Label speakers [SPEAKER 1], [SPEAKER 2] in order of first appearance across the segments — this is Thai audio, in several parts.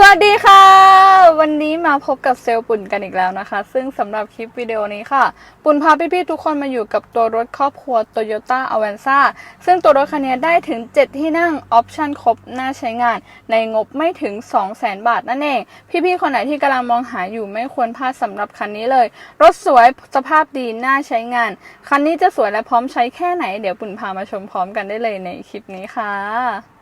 [SPEAKER 1] สวัสดีค่ะ วันนี้มาพบกับเซลล์ปุ่นกันอีกแล้วนะคะ ซึ่งสำหรับคลิปวิดีโอนี้ค่ะ ปุ่นพาพี่ๆทุกคนมาอยู่กับตัวรถครอบครัว Toyota Avanza ซึ่งตัวรถคันนี้ได้ถึง 7 ที่นั่งออปชั่นครบน่าใช้งาน ในงบไม่ถึง 200,000 บาทนั่นเอง พี่ๆคนไหนที่กำลังมองหาอยู่ไม่ควรพลาดสำหรับคันนี้เลย รถสวยสภาพดีน่าใช้งาน คันนี้จะสวยและพร้อมใช้แค่ไหนเดี๋ยวปุ่นพามาชมพร้อมกันได้เลยในคลิปนี้ค่ะ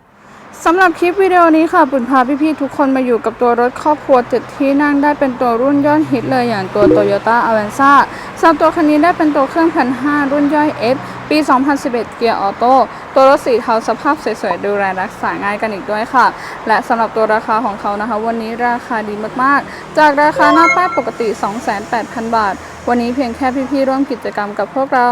[SPEAKER 1] สำหรับคลิปวิดีโอนี้ค่ะปุ่นพาพี่ๆทุกคนมาอยู่กับตัวรถครอบครัว7ที่นั่งได้เป็นตัวรุ่นยอดฮิตเลยอย่างตัว Toyota Avanza สำหรับตัวคันนี้ได้เป็นตัวเครื่องพันห้ารุ่นย่อย F ปี 2011 เกียร์ออโต้ตัวรถสีเทาสภาพสวยๆ ดูแลรักษาง่ายกันอีกด้วยค่ะ และสำหรับตัวราคาของเขานะคะ วันนี้ราคาดีมากๆ จากราคาหน้าป้ายปกติ 28,000 บาท วันนี้เพียงแค่พี่ๆร่วมกิจกรรมกับพวกเรา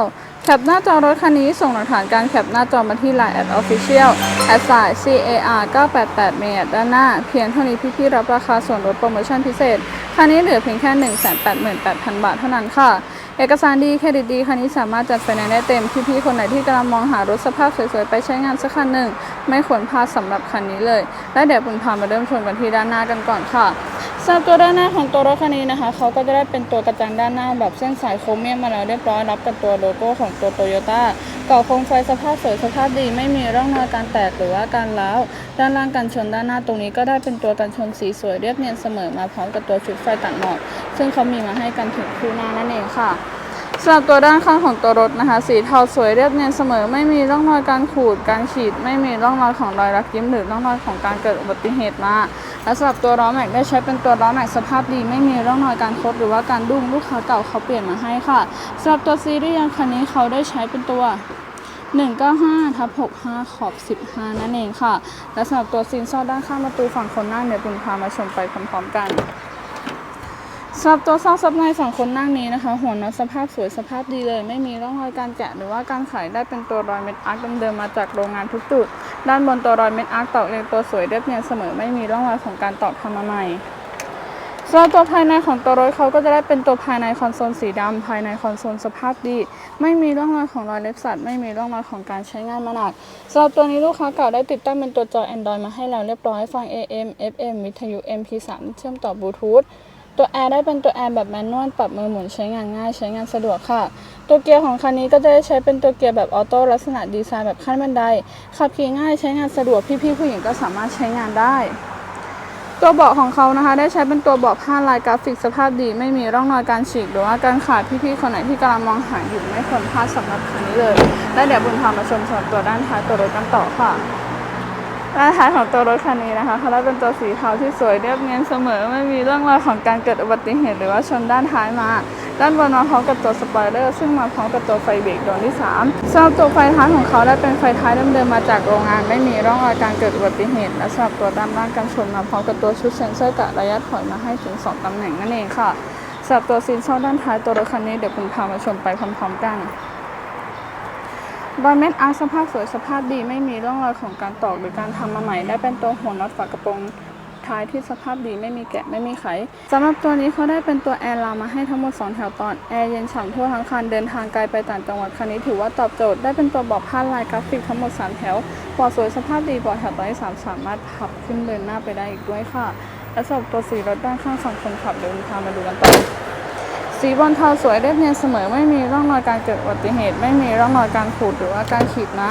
[SPEAKER 1] แคปหน้าจอรถคันนี้ส่งหลักฐานการแคปหน้าจอมาที่ Line at Official แอดสาย CAR 988เมตรด้านหน้า เพียงเท่านี้พี่ๆรับราคาส่วนลดโปรโมชั่นพิเศษ คันนี้เหลือเพียงแค่ 188,000 บาทเท่านั้นค่ะ เอกสารดี เครดิตดี คันนี้สามารถจัดไฟแนนซ์ได้เต็ม พี่ๆคนไหนที่กำลังมองหารถสภาพสวยๆ ไปใช้งานสักคันหนึ่ง ไม่ควรพลาดสำหรับคันนี้เลย และเดี๋ยวปุณพามาเริ่มชมกันที่ด้านหน้ากันก่อนค่ะ สำหรับตัวด้านหน้าของตัวรถคันนี้นะคะเขาก็จะได้เป็นตัวกระจังด้านหน้าแบบเส้นสายโครเมียมมาแล้วเรียบร้อยรับกับตัวโลโก้ของตัวโตโยต้าเก่าโคมไฟสภาพสวยสภาพดี ไม่มีร่องรอยการแตกหรือว่าการร้าด้านล่างกันชนด้านหน้าตรงนี้ก็ได้เป็นตัวกันชนสีสวยเรียบเนียนเสมอมาพร้อมกับตัวชุดไฟตัดหมอกซึ่งเขามีมาให้กันถึงคู่หน้านั่นเองค่ะสำหรับตัวด้านข้างของตัวรถนะคะ สีเทาสวยเรียบเนียนเสมอ ไม่มีร่องรอยการขูดการฉีด ไม่มีร่องรอยของรอยรักยิ้มหรือร่องรอยของการเกิดอุบัติเหตุมา และสำหรับตัวล้อแม็กได้ใช้เป็นตัวล้อแม็กสภาพดีไม่มีร่องรอยการคดหรือว่าการดุ้งลูกค้าเก่าเขาเปลี่ยนมาให้ค่ะสำหรับตัวซีรีส์ยังคันนี้เขาได้ใช้เป็นตัว195ทับ65 ขอบ 15 นั่นเองค่ะ และสำหรับตัวซีนซอดด้านข้างประตูฝั่งคนนั่งเดี๋ยวปุณพามาชมไปพร้อมๆกัน สำหรับตัวซอกซับในฝั่งคนนั่งนี้นะคะ หัวน็อตสภาพสวยสภาพดีเลย ไม่มีร่องรอยการแกะหรือว่าการไขได้เป็นตัวรอยเม็ดอาร์คเดิมๆมาจากโรงงานทุกจุด ด้านบนตัวรอยเม็ดอาร์คตอกเรียงตัวสวยเรียบเนียนเสมอไม่มีร่องรอยของการตอกทำมาใหม่สำหรับตัวภายในของตัวรถเขาก็จะได้เป็นตัวภายในคอนโซลสีดำภายในคอนโซลสภาพดี ไม่มีร่องรอยของรอยเล็บสัตว์ไม่มีร่องรอยของการใช้งานมาหนักสำหรับตัวนี้ลูกค้าเก่าได้ติดตั้งเป็นตัวจอ Android มาให้แล้วเรียบร้อยฟัง AM FM วิทยุ MP3 เชื่อมต่อบลูทูธ ตัวแอร์ได้เป็นตัวแอร์แบบแมนนวลปรับมือหมุนใช้งานง่ายใช้งานสะดวกค่ะ ตัวเกียร์ของคันนี้ก็จะได้ใช้เป็นตัวเกียร์แบบออโต้ลักษณะดีไซน์แบบขั้นบันไดขับขี่ง่ายใช้งานสะดวกพี่ๆผู้หญิงก็สามารถใช้งานได้ ตัวเบาะของเขานะคะ ได้ใช้เป็นตัวเบาะผ้าลายกราฟิกสภาพดี ไม่มีร่องรอยการฉีกหรือว่าการขาดพี่ๆคนไหนที่กำลังมองหาอยู่ไม่ควรพลาดสำหรับคันนี้เลย และเดี๋ยวบุญพามาชมส่วนตัวด้านท้ายตัวรถกันต่อค่ะ ด้านท้ายของตัวรถคันนี้นะคะเขาได้เป็นตัวสีเทาที่สวยเรียบเนียนเสมอ ไม่มีเรื่องรอยของการเกิดอุบัติเหตุหรือว่าชนด้านท้ายมา ด้านบนมาพร้อมกับตัวสปอยเลอร์ซึ่งมาพร้อมกับตัวไฟเบรกดวงที่3สำหรับตัวไฟท้ายของเขาได้เป็นไฟท้ายเดิมๆมาจากโรงงาน ไม่มีร่องรอยการเกิดอุบัติเหตุ และสำหรับตัวด้านล่างกันชนมาพร้อมกับตัวชุดเซ็นเซอร์กะระยะถอยมาให้ถึงสองตำแหน่งนั่นเองค่ะสำหรับตัวซีนเซอร์ด้านท้ายตัวรถคันนี้เดี๋ยวคุณพามาชมไปพร้อมๆกัน รอยเม็ดอาร์คสภาพสวยสภาพดีไม่มีร่องรอยของการตอกหรือการทำมาใหม่ ได้เป็นตัวหัวน็อตฝากระโปรงท้ายที่สภาพดีไม่มีแกะไม่มีไขสำหรับตัวนี้เขาได้เป็นตัวแอร์ลามาให้ทั้งหมด 2 แถวตอน แอร์เย็นฉ่ำทั่วทั้งคันเดินทางไกลไปต่างจังหวัดคันนี้ถือว่าตอบโจทย์ได้เป็นตัวบอกผ้าลายกราฟิกทั้งหมด 3 แถวปอดสวยสภาพดีปอดแถวตอนที่สามสามารถพับขึ้นเดินหน้าไปได้อีกด้วยค่ะและสำหรับตัวสีรถด้านข้างฝั่งคนขับเดี๋ยวพามาดูกันต่อ สีบอลเทาสวยเรียบเนียนเสมอไม่มีร่องรอยการเกิดอุบัติเหตุ ไม่มีร่องรอยการขูดหรือว่าการขีดมา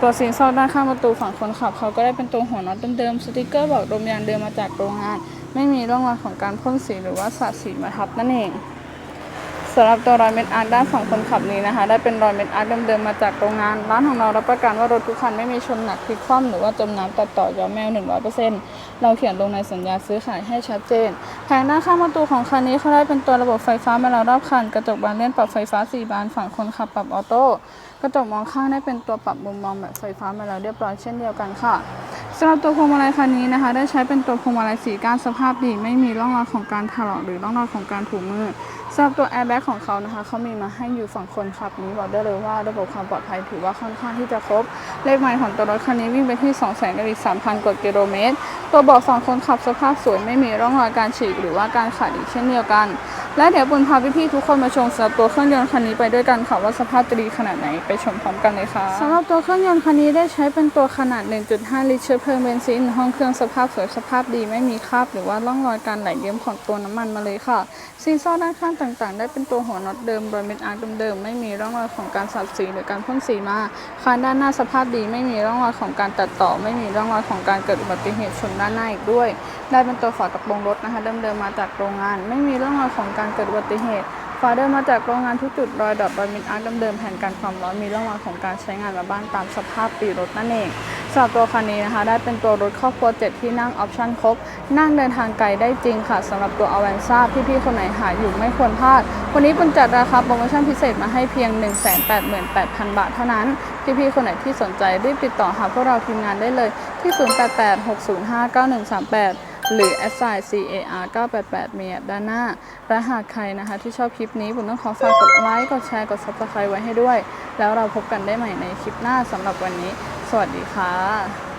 [SPEAKER 1] ตัวซีนซอกด้านข้างประตูฝั่งคนขับ เขาก็ได้เป็นตัวหัวน็อตเดิมๆสติกเกอร์บอกลมยางเดิมมาจากโรงงาน ไม่มีร่องรอยของการพ่นสีหรือว่าสาดสีมาทับนั่นเองสำหรับตัวรอยเม็ดอาร์ด้านฝั่งคนขับนี้นะคะ ได้เป็นรอยเม็ดอาร์คเดิมๆมาจากโรงงาน ร้านของเรารับประกันว่ารถทุกคันไม่มีชนหนักพลิกคว่ำหรือว่าจมน้ำตัดต่อยอมแมว 100%เราเขียนลงในสัญญาซื้อขายให้ชัดเจน แผงหน้าข้างประตูของคันนี้เขาได้เป็นตัวระบบไฟฟ้ามาแล้วรอบคัน กระจกบานเลื่อนปรับไฟฟ้า 4 บานฝั่งคนขับปรับออโต้กระจกมองข้างได้เป็นตัวปรับมุมมองแบบไฟฟ้ามาแล้วเรียบร้อยเช่นเดียวกันค่ะสำหรับตัวพวงมาลัยคันนี้นะคะ ได้ใช้เป็นตัวพวงมาลัยสีก้านสภาพดี ไม่มีร่องรอยของการถลอกหรือร่องรอยของการถูมือ สำหรับตัวแอร์แบ็กของเขานะคะเขามีมาให้อยู่ฝั่งคนขับนี้บอกได้เลยว่าระบบความปลอดภัยถือว่าค่อนข้างที่จะครบ เลขไมล์ของตัวรถคันนี้วิ่งไปที่ 2 0 0 0 0กับอีก3,000 กว่ากิโลเมตร ตัวเบาะฝั่งคนขับสภาพสวยไม่มีร่องรอยการฉีกหรือว่าการขาดอีกเช่นเดียวกัน และเดี๋ยวปุณพาพี่ๆทุกคนมาชมสำหรับตัวเครื่องยนต์คันนี้ไปด้วยกันค่ะว่าสภาพจะดีขนาดไหนไปชมพร้อมกันเลยค่ะสำหรับตัวเครื่องยนต์คันนี้ได้ใช้เป็นตัวขนาด 1.5 ลิตรเชื้อเพลิงเบนซินห้องเครื่องสภาพสวยสภาพดีไม่มีคราบหรือว่าร่องรอยการไหลเลี้ยมของตัวน้ำมันมาเลยค่ะซีซ่อด้านข้างต่างๆ ได้เป็นตัวหัวน็อตเดิมรอยเม็ดอาร์ตเดิมๆไม่มีร่องรอยของการสับสีหรือการพ่นสีมาคานด้านหน้าสภาพดีไม่มีร่องรอยของการตัดต่อ ไม่มีร่องรอยของการเกิดอุบัติเหตุชนด้านหน้าอีกด้วย ได้เป็นตัวฝากระโปรงรถนะคะเดิมๆมาจากโรงงาน ไม่มีร่องรอยของการเกิดอุบัติเหตุ ฝาเดิมมาจากโรงงานทุกจุดรอยดอทรอยมิดอาร์คเดิมๆแผ่นกันความร้อนมีร่องรอยของการใช้งานมาบ้างตามสภาพปีรถนั่นเองสำหรับตัวคันนี้นะคะ ได้เป็นตัวรถครอบครัว7ที่นั่งออปชั่นครบ นั่งเดินทางไกลได้จริงค่ะสำหรับตัวอเวนซ่าพี่ๆคนไหนหาอยู่ไม่ควรพลาด วันนี้ปุณจัดราคาโปรโมชั่นพิเศษมาให้เพียง 188,000 บาทเท่านั้น พี่ๆคนไหนที่สนใจรีบติดต่อหาพวกเราทีมงานได้เลยที่ 0886059138 หรือ s i CAR 988มีแอปด้านหน้า และหากใครนะคะ ที่ชอบคลิปนี้ผมต้องขอฝากกดไลค์ กดแชร์ กด Subscribe ไว้ให้ด้วย แล้วเราพบกันได้ใหม่ในคลิปหน้าสำหรับวันนี้ สวัสดีค่ะ